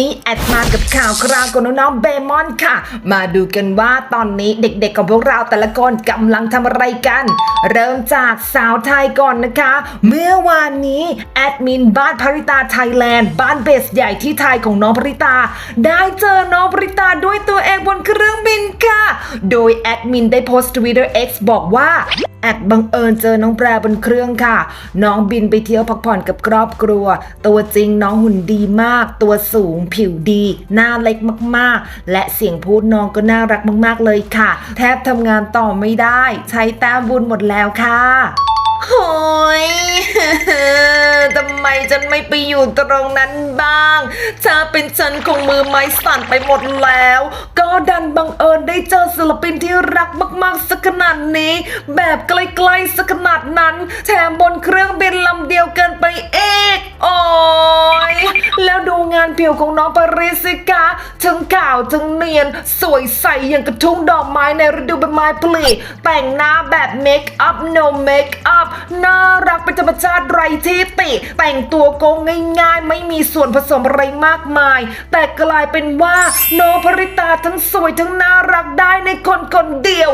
นี้แอดมากับข่าวคราวของน้องๆเบมอนค่ะ มาดูกันว่าตอนนี้เด็กๆของพวกเราแต่ละคนกำลังทำอะไรกัน เริ่มจากสาวไทยก่อนนะคะ เมื่อวานนี้แอดมินบ้านภริตาไทยแลนด์บ้านเบสใหญ่ที่ไทยของน้องภริตา ได้เจอน้องภริตาด้วยตัวเองบนเครื่องบินค่ะ โดยแอดมินได้โพสต์ Twitter X บอกว่าแอดบังเอิญเจอน้องแปรบนเครื่องค่ะ น้องบินไปเที่ยวพักผ่อนกับครอบครัว ตัวจริงน้องหุ่นดีมาก ตัวสูงผิวดี หน้าเล็กมากๆ และเสียงพูดน้องก็น่ารักมาก ๆ เลยค่ะ แทบทำงานต่อไม่ได้ ใช้แต้มบุญหมดแล้วค่ะโหยทำไมฉันไม่ไปอยู่ตรงนั้นบ้าง ถ้าเป็นฉันคงมือไม้สั่นไปหมดแล้ว ก็ดันบังเอิญได้เจอศิลปินที่รักมากๆสักขนาดนี้ แบบใกล้ๆสักขนาดนั้น แถมบนเครื่องบินลำเดียว วของน้องปริสิกาทั้งขาวทั้งเนียน สวยใสอย่างกระทุ่งดอกไม้ในฤดูใบไม้ผลิแต่งหน้าแบบเมคอัพ no เมคอัพน่ารักเป็นธรรมชาติไรที่ติ แต่งตัวโกงง่ายๆ ไม่มีส่วนผสมอะไรมากมาย แต่กลายเป็นว่าน้องภริตาทั้งสวยทั้งน่ารักได้ในคนคนเดียว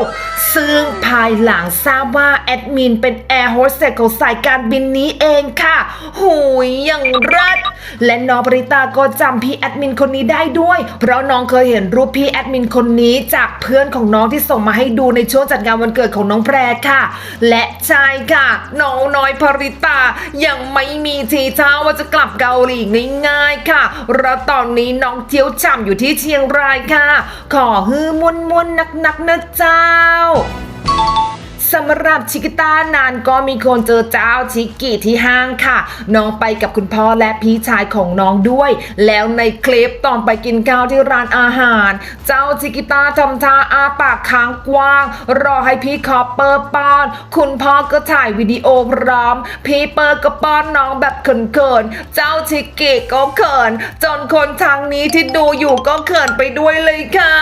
ซึ่งภายหลังทราบว่าแอดมินเป็นแอร์โฮสเตสของสายการบินนี้เองค่ะ หูยอย่างรัดและน้องภริตาก็จำพี่แอดมินคนนี้ได้ด้วย เพราะน้องเคยเห็นรูปพี่แอดมินคนนี้จากเพื่อนของน้องที่ส่งมาให้ดูในช่วงจัดงานวันเกิดของน้องแพรค่ะ และใช่ค่ะ น้องน้อยภริตายังไม่มีทีท่าว่าจะกลับเกาหลีง่ายๆค่ะแล้วตอนนี้น้องเที่ยวฉ่ำอยู่ที่เชียงรายค่ะ ขอฮือมวนมวนนักๆนะเจ้า สำหรับชิกิต้านานก็มีคนเจอเจ้าชิกิที่ห้างค่ะ น้องไปกับคุณพ่อและพี่ชายของน้องด้วย แล้วในคลิปตอนไปกินข้าวที่ร้านอาหาร เจ้าชิกิต้าทำท่าอาปากค้างกว้าง รอให้พี่คอปเปอร์ป้อน คุณพ่อก็ถ่ายวิดีโอพร้อม พี่เปอร์ก็ป้อนน้องแบบเขินๆ เจ้าชิกิก็เขิน จนคนทางนี้ที่ดูอยู่ก็เขินไปด้วยเลยค่ะ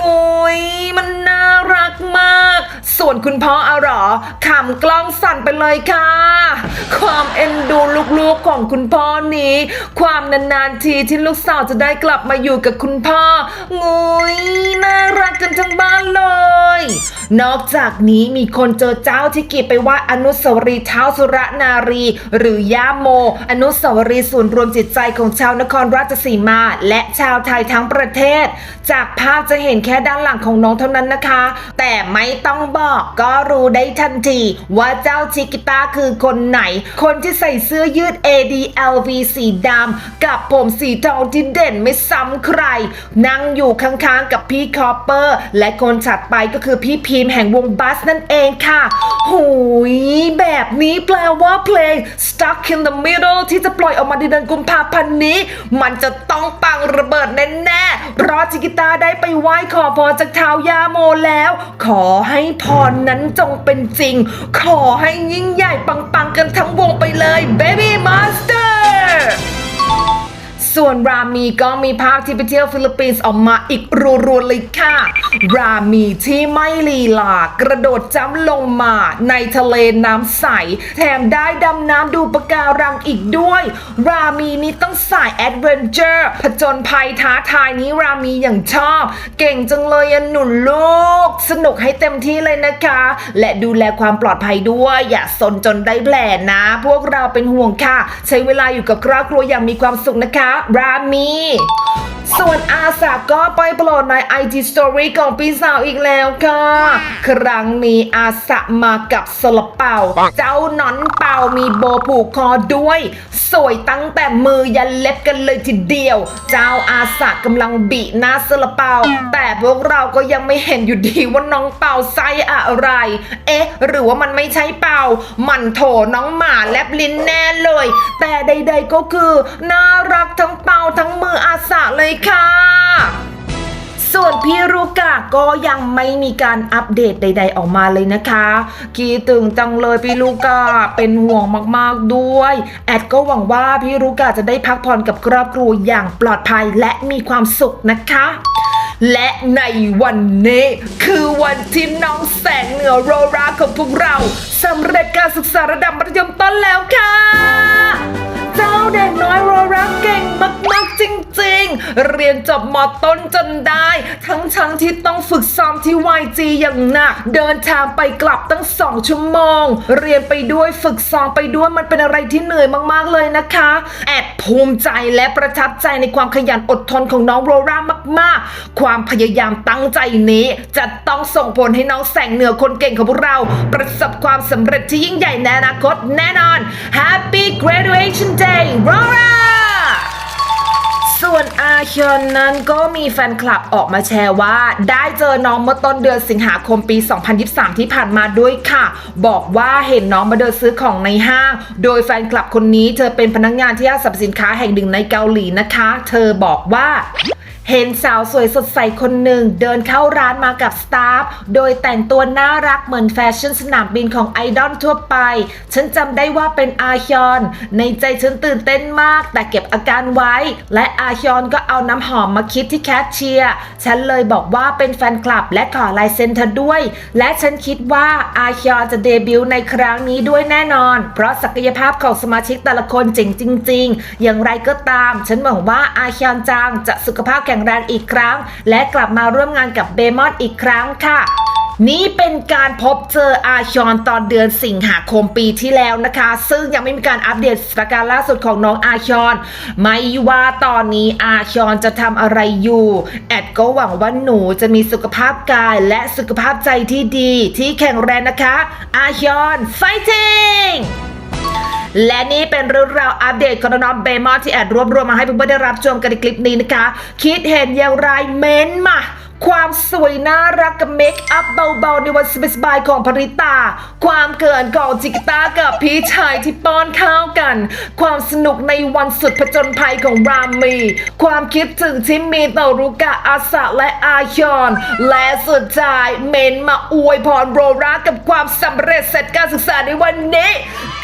โอ้ยมันน่ารักมาก ส่วนคุณพ่อเอาหรอขำกล้องสั่นไปเลยค่ะ ความเอ็นดูลูกๆของคุณพ่อนี้ ความนานๆทีที่ลูกสาวจะได้กลับมาอยู่กับคุณพ่องุยน่ารักกันทั้งบ้านเลย นอกจากนี้มีคนเจอเจ้าที่กีไปว่าอนุสาวรีย์เท้าสุรนารี หรือย่าโม อนุสาวรีย์ศูนย์รวมจิตใจของชาวนครราชสีมา และชาวไทยทั้งประเทศ จากภาพจะเห็นแค่ด้านหลังของน้องเท่านั้นนะคะ แต่ไม่ต้องบอกก็รู้ได้ทันที ว่าเจ้าชิกิต้าคือคนไหน คนที่ใส่เสื้อยืด ADLV สีดำกับผมสีทองที่เด่นไม่ซ้ำใคร นั่งอยู่ข้างๆกับพี่คอปเปอร์ และคนถัดไปก็คือพี่พีมแห่งวงบัสนั่นเองค่ะหูยแบบนี้แปลว่าเพลง Stuck in the Middle ที่จะปล่อยออกมาในเดือนกุมภาพันธ์นี้ มันจะต้องปังระเบิดแน่ๆเพราะจิกิตาได้ไปไหว้ขอพรจากเท้ายาโมแล้วขอให้พรนั้นจงเป็นจริง ขอให้ยิ่งใหญ่ปังๆกันทั้งวงไปเลย Baby Master ส่วนรามีก็มีภาพที่ไปเที่ยวฟิลิปปินส์ออกมาอีกรัวๆเลยค่ะ รามีที่ไม่ลีลากระโดดจ้ำลงมาในทะเลน้ำใส แถมได้ดำน้ำดูปะการังอีกด้วย รามีนี้ต้องสายแอดเวนเจอร์ผจญภัยท้าทายนี้รามีอย่างชอบ เก่งจังเลยอะหนุนลูก สนุกให้เต็มที่เลยนะคะ และดูแลความปลอดภัยด้วย อย่าสนจนได้แผลนะ พวกเราเป็นห่วงค่ะ ใช้เวลาอยู่กับครอบครัวอย่างมีความสุขนะคะ รามีส่วนอาสาก็ไปโปรดใน IG Story ของพี่สาวอีกแล้วค่ะ ครั้งนี้อาสะมากับสลบเป่า เจ้าหนอนเป่ามีโบผูกคอด้วย สวยตั้งแต่มือยันเล็บกันเลยทีเดียว เจ้าอาสะกำลังบีหน้าสลบเป่า แต่พวกเราก็ยังไม่เห็นอยู่ดีว่าน้องเป่าไส้อะไร เอ๊ะ หรือว่ามันไม่ใช่เป่า มันโถน้องหมาแลบลิ้นแน่เลย แต่ใด ๆก็คือ น่ารักทั้งเป่าทั้งมืออาสะเลยค่ะ ส่วนพี่รุกะก็ยังไม่มีการอัปเดตใด ๆ ออกมาเลยนะคะคิดถึงจังเลยพี่ลูกะเป็นห่วงมากๆด้วย แอดก็หวังว่าพี่รุกะจะได้พักผ่อนกับครอบครัวอย่างปลอดภัยและมีความสุขนะคะและในวันนี้คือวันที่น้องแสงเหนือโรราของพวกเราสำเร็จการศึกษาระดับมัธยมต้นแล้วค่ะ เจ้าเด็กน้อยโรรักเก่ง เรียนจบมต้นจนได้ ทั้งทั้งที่ต้องฝึกซ้อมที่ YG อย่างหนัก เดินทางไปกลับตั้งสองชั่วโมง เรียนไปด้วยฝึกซ้อมไปด้วยมันเป็นอะไรที่เหนื่อยมากๆเลยนะคะ แอบภูมิใจและประทับใจในความขยันอดทนของน้องโรรามาก ๆ ความพยายามตั้งใจนี้จะต้องส่งผลให้น้องแสงเหนือคนเก่งของพวกเรา ประสบความสำเร็จที่ยิ่งใหญ่ในอนาคตแน่นอน Happy Graduation Day Rora ส่วน อาชอนนั้นก็มีแฟนคลับออกมาแชร์ว่า ได้เจอน้องเมื่อต้นเดือนสิงหาคมปี 2023 ที่ผ่านมาด้วยค่ะ บอกว่าเห็นน้องมาเดินซื้อของในห้าง โดยแฟนคลับคนนี้เธอเป็นพนักงานที่ห้างสรรพสินค้าแห่งหนึ่งในเกาหลีนะคะ เธอบอกว่า เห็นสาวสวยสดใสคนหนึ่ง เดินเข้าร้านมากับสตาฟ โดยแต่งตัวน่ารักเหมือนแฟชั่นสนามบินของไอดอลทั่วไป ฉันจำได้ว่าเป็นอาฮยอน ในใจฉันตื่นเต้นมาก แต่เก็บอาการไว้ และอาฮยอนก็เอาน้ำหอมมาคิดที่แคชเชียร์ ฉันเลยบอกว่าเป็นแฟนคลับและขอลายเซ็นเธอด้วย และฉันคิดว่าอาฮยอนจะเดบิวต์ในครั้งนี้ด้วยแน่นอน เพราะศักยภาพของสมาชิกแต่ละคนเจ๋งจริง ๆ อย่างไรก็ตาม ฉันหวังว่าอาฮยอนจังจะสุขภาพแข็งแรงอีกครั้ง และกลับมาร่วมงานกับเบมอนอีกครั้งค่ะนี่เป็นการพบเจออาชอนตอนเดือนสิงหาคมปีที่แล้วนะคะ ซึ่งยังไม่มีการอัปเดตสถานการณ์ล่าสุดของน้องอาชอน ไม่ว่าตอนนี้อาชอนจะทำอะไรอยู่ แอดก็หวังว่าหนูจะมีสุขภาพกายและสุขภาพใจที่ดีที่แข็งแรงนะคะ อาชอนไฟติ้ง และนี่เป็นเรื่องราวอัปเดตของน้องเบมอนที่แอดรวบรวมมาให้เพื่อนๆได้รับชมกันในคลิปนี้นะคะ คิดเห็นอย่างไรเม้นมา ความสวยน่ารักกับเมคอัพเบาๆ ในวันสบายๆของภริตา ความเกินของจิกตากับพี่ชายที่ป้อนข้าวกัน ความสนุกในวันสุดผจญภัยของรามี ความคิดถึงที่มีต่อรุกะอาสะและอาชอน และสุดท้ายเมนมาอวยพรโรรากับความสำเร็จเสร็จการศึกษาในวันนี้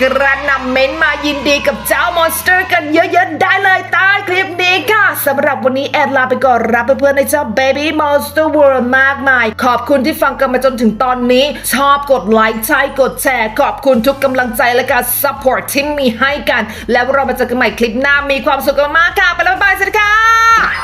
กระนำเมนมายินดีกับเจ้ามอนสเตอร์กันเยอะๆได้เลยใต้คลิปนี้ค่ะสำหรับวันนี้แอดลาไปก่อนรับเพื่อนๆในเจ้า Baby Monster World มากมาย ขอบคุณที่ฟังกันมาจนถึงตอนนี้ ชอบกดไลค์ใช่กดแชร์ ขอบคุณทุกกำลังใจและการ support ที่มีให้กัน แล้วเรามาเจอกันใหม่คลิปหน้ามีความสุขกันมากค่ะ ไปแล้วบ๊ายบายสวัสดีค่ะ